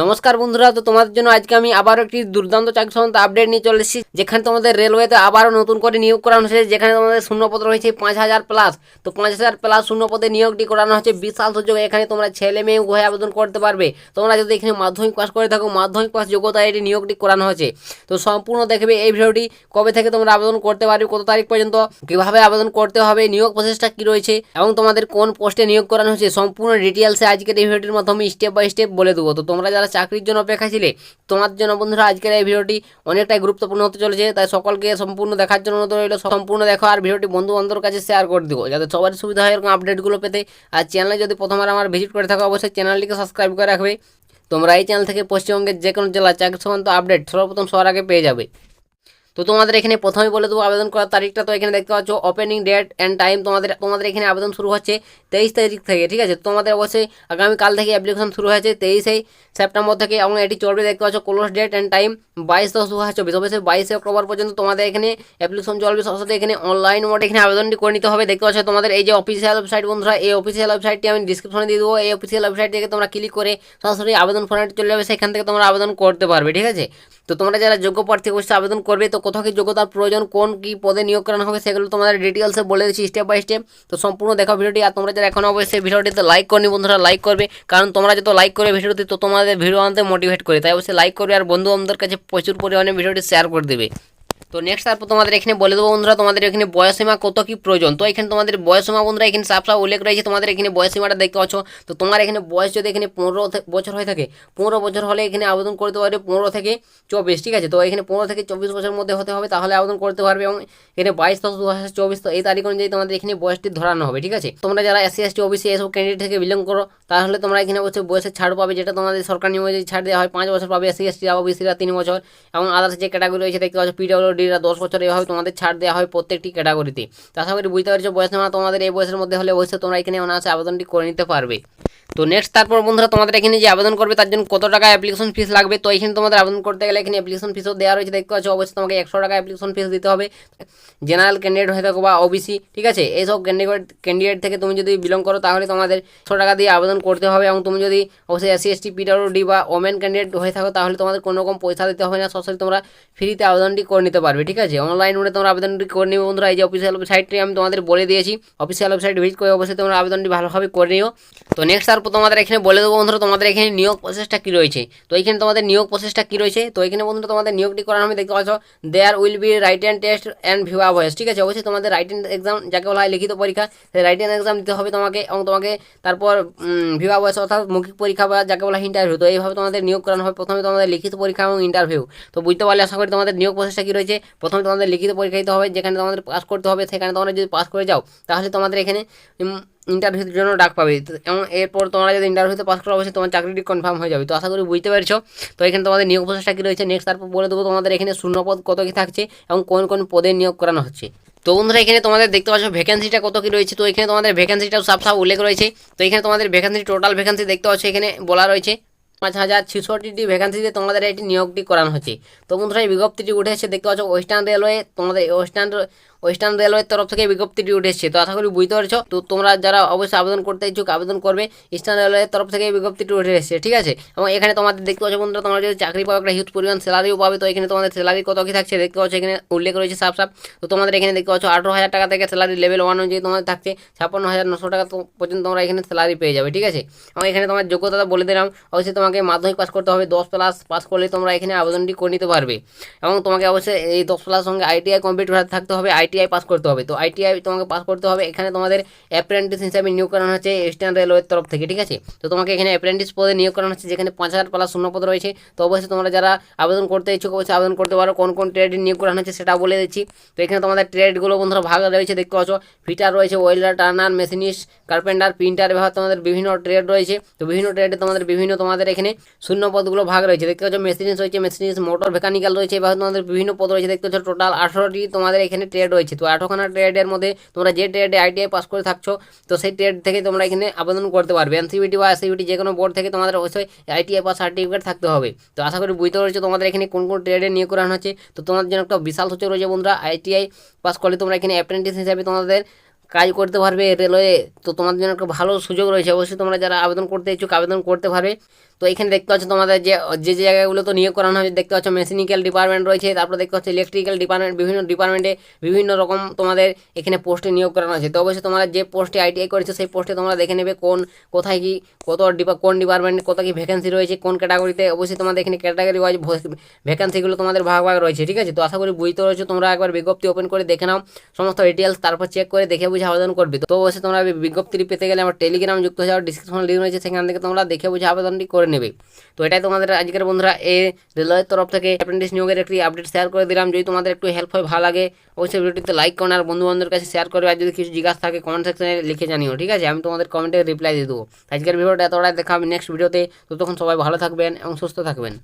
নমস্কার বন্ধুরা, তো তোমাদের জন্য আজকে আমি আবার একটি দুর্দান্ত চাকরি সংক্রান্ত আপডেট নিয়ে চলে এসেছি। যেখানে তোমাদের রেলওয়েতে আবারও নতুন করে নিয়োগ করানো হয়েছে। যেখানে তোমাদের শূন্যপদ রয়েছে পাঁচ হাজার প্লাস তো পাঁচ হাজার প্লাস শূন্যপদে নিয়োগটি করানো হচ্ছে। বিশাল সুযোগ। এখানে তোমরা ছেলে মেয়ে উভয় আবেদন করতে পারবে। তোমরা যদি এখানে মাধ্যমিক পাস করে থাকো, মাধ্যমিক পাস যোগ্যতায় এটি নিয়োগটি করানো হয়েছে। তো সম্পূর্ণ দেখবে এই ভিডিওটি কবে থেকে তোমরা আবেদন করতে পারবে, কত তারিখ পর্যন্ত, কীভাবে আবেদন করতে হবে, নিয়োগ প্রসেসটা কী রয়েছে, এবং তোমাদের কোন পোস্টে নিয়োগ করানো হয়েছে, সম্পূর্ণ ডিটেলসে আজকের এই ভিডিওটির মাধ্যমে স্টেপ বাই স্টেপ বলে দেবো। তো তোমরা চাকরির জন্য অপেক্ষা ছিলে, তোমার জন্য বন্ধুরা আজকের এই ভিডিওটি অনেকটাই গুরুত্বপূর্ণ হতে চলেছে। তাই সকলকে সম্পূর্ণ দেখার জন্য অনুরোধ রইল। সম্পূর্ণ দেখো আর ভিডিওটি বন্ধু বান্ধবের কাছে শেয়ার করে দিও, যাতে সবারই সুবিধা হয় এরকম আপডেটগুলো পেতে। আর চ্যানেলে যদি প্রথমবার আমার ভিজিট করে থাকো, অবশ্যই চ্যানেলটিকে সাবস্ক্রাইব করে রাখবে। তোমরা এই চ্যানেল থেকে পশ্চিমবঙ্গের যে কোনো জেলা চাকরি সংক্রান্ত আপডেট সর্বপ্রথম সবার আগে পেয়ে যাবে। তো তোমাদের এখানে প্রথমে বলে দেবো, আবেদন করার তারিখটা তো এখানে দেখতে পাচ্ছ ওপেনিং ডেট অ্যান্ড টাইম তোমাদের তোমাদের এখানে আবেদন শুরু হচ্ছে তেইশ তারিখ থেকে, ঠিক আছে? তোমাদের অবশ্যই আগামীকাল থেকে অ্যাপ্লিকেশন শুরু হয়েছে তেইশে সেপ্টেম্বর থেকে এবং এটি চলবে দেখতে পাচ্ছ ক্লোজ ডেট অ্যান্ড টাইম বাইশ দশ দু হাজার চব্বিশ অবশ্যই বাইশে অক্টোবর পর্যন্ত তোমাদের এখানে অ্যাপ্লিকেশন চলবে সরাসরি এখানে অনলাইন মোডে এখানে আবেদনটি করে নিতে হবে। দেখতে পাচ্ছ তোমাদের এই যে অফিসিয়াল ওয়েবসাইট বন্ধুরা, এই অফিসিয়াল ওয়েবসাইটটি আমি ডিসক্রিপশনে দিয়ে দেবো। এই অফিসিয়াল ওয়েবসাইট থেকে তোমরা ক্লিক করে সরাসরি আবেদন ফর্মটি চলে যাবে, সেখান থেকে তোমরা আবেদন করতে পারবে, ঠিক আছে? তো তোমরা যারা যোগ্য প্রার্থী অবশ্যই আবেদন করবে। তো কোথাও কি যোগ্যতার প্রয়োজন, কোন কি পদে নিয়োগ করানো হবে সেগুলো তোমাদের ডিটেলসে বলে দিচ্ছি স্টেপ বাই স্টেপ তো সম্পূর্ণ দেখো ভিডিওটি, আর তোমরা যারা এখন অবশ্যই ভিডিওটিতে লাইক করনি বন্ধুরা লাইক করবে। কারণ তোমরা যত লাইক করবে ভিডিওটি তো তোমাদের ভিডিও আনতে মোটিভেট করে। তাই অবশ্যই লাইক করবে, আর বন্ধু আমাদের কাছে প্রচুর পরিমাণে ভিডিওটি শেয়ার করে দেবে। তো নেক্সট তারপর তোমাদের এখানে বলে দেবো বন্ধুরা, তোমাদের এখানে বয়সীমা কত কি প্রয়োজন? তো এখানে তোমাদের বয়সীমা বন্ধুরা, এখানে সাফ সাফ উল্লেখ রয়েছে, তোমাদের এখানে বয়সীমাটা দেখতে পাচ্ছ। তো তোমার এখানে বয়স যদি এখানে পনেরো বছর হয়ে থাকে, পনেরো বছর হলে এখানে আবেদন করতে পারবে পনেরো থেকে চব্বিশ, ঠিক আছে? তো এখানে পনেরো থেকে চব্বিশ বছরের মধ্যে হতে হবে, তাহলে আবেদন করতে পারবে এবং এখানে বাইশ দশ দু হাজার চব্বিশ, তো এই তারিখ অনুযায়ী তোমাদের এখানে বয়সটি ধরানো হবে, ঠিক আছে? তোমরা যারা এসসি এসটি ওবিসি এসব ক্যান্ডিডেট থেকে বিলং করো, তাহলে তোমরা এখানে অবশ্যই বয়সের ছাড় পাবে, যেটা তোমাদের সরকার নিয়মে ছাড় দেওয়া হয়, পাঁচ বছর পাবে এসসি এসটি ওবিসিরা তিন বছর এবং আদার্স যে ক্যাটাগরি রয়েছে, দেখতে পাচ্ছ পিডব্লিউডিরা দশ বছর এভাবে তোমাদের ছাড় দেওয়া হয় প্রত্যেকটি ক্যাটাগরিতে। তো আশা করি বুঝতে পারছ, বয়স তোমাদের এই বয়সের মধ্যে হলে অবশ্যই তোমরা এখানে অনায়াসে আবেদনটি করে নিতে পারবে। তো নেক্সট তারপর বন্ধুরা তোমাদের এখানে যে আবেদন করবে, তার জন্য কত টাকা অ্যাপ্লিকেশন ফিস লাগবে? তো এখানে তোমাদের আবেদন করতে গেলে এখানে অ্যাপ্লিকেশন ফিসও দেওয়া রয়েছে। দেখতে পাচ্ছ, অবশ্যই তোমাকে একশো টাকা অ্যাপ্লিকেশন ফিস দিতে হবে। জেনারেল ক্যান্ডিডেট হয়ে থাকো বা ওবিসি ঠিক আছে? এইসব ক্যান্ডিডেট ক্যান্ডিডেট থেকে তুমি যদি বিলং করো, তাহলে তোমাদের একশো টাকা দিয়ে আবেদন করতে হবে। এবং তুমি যদি অবশ্যই এসসি এসটি পিডব্লিউডি বা ওমেন ক্যান্ডিডেট হয়ে থাকো, তাহলে তোমাদের কোনো রকম পয়সা দিতে হবে না। সরাসরি তোমরা ফ্রিতে আবেদনটি করে নিতে পারবে, ঠিক আছে? অনলাইন মোডে তোমরা আবেদনটি করে নিবে বন্ধুরা। এই যে অফিসিয়াল ওয়েবসাইটটি আমি তোমাদের বলে দিয়েছি। অফিসিয়াল ওয়েবসাইট ভিজিট করে অবশ্যই তোমরা আবেদনটি ভালোভাবে করে নিও। তো নেক্সট তারপর তোমাদের এখানে বলে দেবো বন্ধুরা, তোমাদের এখানে নিয়োগ প্রসেসটা কী রয়েছে? তো এখানে তোমাদের নিয়োগ প্রসেসটা কী রয়েছে? তো এখানে বন্ধুরা, তোমাদের নিয়োগটি করানো হবে দেখতে পাচ্ছ there will be write and test and viva voce ঠিক আছে? অবশ্যই তোমাদের রাইট অ্যান্ড এক্সাম যাকে বলা হয় লিখিত পরীক্ষা, সেই রাইট অ্যান্ড এক্সাম দিতে হবে তোমাকে এবং তোমাকে তারপর ভিউয়া ভয়েস অর্থাৎ মৌখিক পরীক্ষা বা যাকে বলা হয় ইন্টারভিউ তো এইভাবে তোমাদের নিয়োগ করানো হবে প্রথমে তোমাদের লিখিত পরীক্ষা এবং ইন্টারভিউ তো বুঝতে পারলে আশা করি তোমাদের নিয়োগ প্রসেসটা কী রয়েছে? প্রথমে তোমাদের লিখিত পরীক্ষা দিতে হবে, যেখানে তোমাদের পাস করতে হবে, সেখানে তোমরা যদি পাস করে যাও, তাহলে তোমাদের এখানে ইন্টারভিউর জন্য ডাক পাবে। এবং এরপর তোমরা যদি ইন্টারভিউতে পাস করো, অবশ্যই তোমার চাকরিটি কনফার্ম হয়ে যাবে। তো আশা করি বুঝতে পেরেছ। তো এখানে তোমাদের নিয়োগ প্রসেসটা কী রয়েছে? নেক্সট তারপর বলে দেবো তোমাদের এখানে শূন্যপদ কত কী থাকছে এবং কোন কোন পদে নিয়োগ করানো হচ্ছে। তো বন্ধুরা, এখানে তোমাদের দেখতে পাচ্ছ ভ্যাকেন্সিটা কত কি রয়েছে। তো এখানে তোমাদের ভ্যাকেন্সিটাও সাফ সাফ উল্লেখ রয়েছে। তো এখানে তোমাদের ভ্যাকেন্সি টোটাল ভ্যাকেন্সি দেখতে পাচ্ছ এখানে বলা রয়েছে পাঁচ হাজার ছেষট্টিটি ভ্যাকেন্সিতে তোমাদের এটি নিয়োগটি করানো হচ্ছে। তো বন্ধুরা, এই বিজ্ঞপ্তিটি উঠে এসেছে দেখতে পাচ্ছ ওয়েস্টার্ন রেলওয়ে তোমাদের ওয়েস্টার্ন ওয়েস্টার্ন রেলওয়ের তরফ থেকে বিজ্ঞপ্তিটি উঠেছে। তো আশা করি বুঝতে পারছ। তো তোমরা যারা অবশ্যই আবেদন করতে ইচ্ছুক, আবেদন করবে। ইস্টার্ন রেলওয়ের তরফ থেকে বিজ্ঞপ্তিটি উঠে এসেছে, ঠিক আছে? এবং এখানে তোমাদের দেখতে পাচ্ছ বন্ধুরা, তোমরা যদি চাকরি পাও, একটা হিউজ পরিমাণ স্যালারিও পাবে। তো এখানে তোমাদের স্যালারি কত কি থাকছে, দেখতে পাচ্ছ এখানে উল্লেখ রয়েছে সাফ সাফ। তো তোমাদের এখানে দেখতে পাচ্ছ আঠেরো হাজার টাকা থেকে স্যালারি লেভেল ওয়ান অনুযায়ী তোমাদের থাকছে। ছাপ্পান্ন হাজার নশো টাকা পর্যন্ত তোমরা এখানে স্যালারি পেয়ে যাবে, ঠিক আছে? এবং এখানে তোমার যোগ্যতা বলে দিলাম। অবশ্যই তোমাকে মাধ্যমিক পাস করতে হবে। দশ প্লাস পাস করলে তোমরা এখানে আবেদনটি করে নিতে পারবে। এবং তোমাকে অবশ্যই এই দশ প্লাস সঙ্গে আইটিআই কমপ্লিট থাকতে হবে। আইটিআই পাস করতে হবে। তো আইটিআই তোমাকে পাস করতে হবে। এখানে তোমাদের অ্যাপ্রেন্টিস হিসাবে নিয়োগ করানো হচ্ছে ইস্টার্ন রেলওয়ের তরফ থেকে, ঠিক আছে? তো তোমাকে এখানে অ্যাপ্রেন্টিস পদে নিয়োগ করানো হচ্ছে, যেখানে পাঁচ হাজার প্লাস শূন্য পদ রয়েছে। তো অবশ্যই তোমরা যারা আবেদন করতে ইচ্ছুক, অবশ্যই আবেদন করতে পারো। কোন কোন ট্রেডে নিয়োগ করানো হচ্ছে সেটা বলে দিচ্ছি। তো এখানে তোমাদের ট্রেডগুলো বন্ধুরা ভাগ রয়েছে, দেখতে পাচ্ছ। ফিটার রয়েছে welder turner machinist carpenter printer এভাবে তোমাদের বিভিন্ন ট্রেড রয়েছে। তো বিভিন্ন ট্রেডে তোমাদের বিভিন্ন তোমাদের এখানে শূন্য পদগুলো ভাগ রয়েছে। দেখতে পাচ্ছ মেশিনিস্ট রয়েছে মেশিনিস্ট মোটর মেকানিক্যাল রয়েছে, এভাবে তোমাদের বিভিন্ন পদ রয়েছে। দেখতে পাচ্ছ টোটাল আঠারোটি তোমাদের এখানে ট্রেড রয়েছে। তো আঠারোখানা ট্রেডের মধ্যে তোমরা যে ট্রেডে আইটিআই পাস করে থাকছো, তো সেই ট্রেড থেকে তোমরা এখানে আবেদন করতে পারবে। এনসিবিটি বা এসসিবিটি যে কোনো বোর্ড থেকে তোমাদের অবশ্যই আইটিআই পাস সার্টিফিকেট থাকতে হবে। তো আশা করি বুঝতে পারছ তোমাদের এখানে কোন কোন ট্রেডে নিয়োগ করানো হচ্ছে। তো তোমাদের জন্য একটা বিশাল সুযোগ রয়েছে বন্ধুরা। আইটিআই পাস করলে তোমরা এখানে অ্যাপ্রেন্টিস হিসাবে তোমাদের কাজ করতে পারবে রেলওয়ে। তো তোমাদের জন্য একটা ভালো সুযোগ রয়েছে। অবশ্যই তোমরা যারা আবেদন করতে ইচ্ছুক আবেদন করতে পারবে। তো এখানে দেখতে পাচ্ছ তোমাদের যে যে জায়গাগুলো তো নিয়োগ করানো হয়েছে, দেখতে পাচ্ছ মেশিনিক্যাল ডিপার্টমেন্ট রয়েছে, তারপরে দেখতে পাচ্ছ ইলেকট্রিক্যাল ডিপার্টমেন্ট, বিভিন্ন ডিপার্টমেন্টে বিভিন্ন রকম তোমাদের এখানে পোস্টে নিয়োগ করানো হয়েছে। তো অবশ্যই তোমরা যে পোস্টে আইটিআই করেছ, সেই পোস্টে তোমরা দেখে নেবে কোন, কোথায় কি, কত ডিপা, কোন ডিপার্টমেন্টে, কত কি ভ্যাকেন্সি রয়েছে, কোন ক্যাটাগরিতে অবশ্যই তোমাদের এখানে ক্যাটাগরি ওয়াইজ ভ্যাকেন্সিগুলো তোমাদের ভাগ ভাগ রয়েছে, ঠিক আছে? তো আশা করি বুঝতে রয়েছে তোমরা একবার বিজ্ঞপ্তি ওপেন করে দেখে নাও, সমস্ত ডিটেলস তারপর চেক করে দেখে বুঝে আবেদন করবে। তো অবশ্যই তোমরা বিজ্ঞপ্তি পেতে গেলে আমার টেলিগ্রাম যুক্ত হয়ে যাও ডিসক্রিপশন লিঙ্ক রয়েছে, সেখান থেকে তোমরা দেখে বুঝে আবেদনটি করে নেবে। তো এটাই তোমাদের আজকের বন্ধুরা, এ রেলওয়ের তরফ থেকে অ্যাপ্রেন্টিস নিয়োগের একটি আপডেট শেয়ার করে দিলাম। যদি তোমাদের একটু হেল্প হয়, ভালো লাগে, অবশ্যই ভিডিওটিতে লাইক করুন আর বন্ধু বান্ধবের কাছে শেয়ার করবে। আর যদি কিছু জিজ্ঞাসা থাকে কমেন্ট সেকশনে লিখে জানিও, ঠিক আছে? আমি তোমাদের কমেন্টে রিপ্লাই দিয়ে দেবো। আজকের ভিডিওটা এতটাই, দেখা নেক্সট ভিডিওতে তো। তখন সবাই ভালো থাকবেন এবং সুস্থ থাকবেন।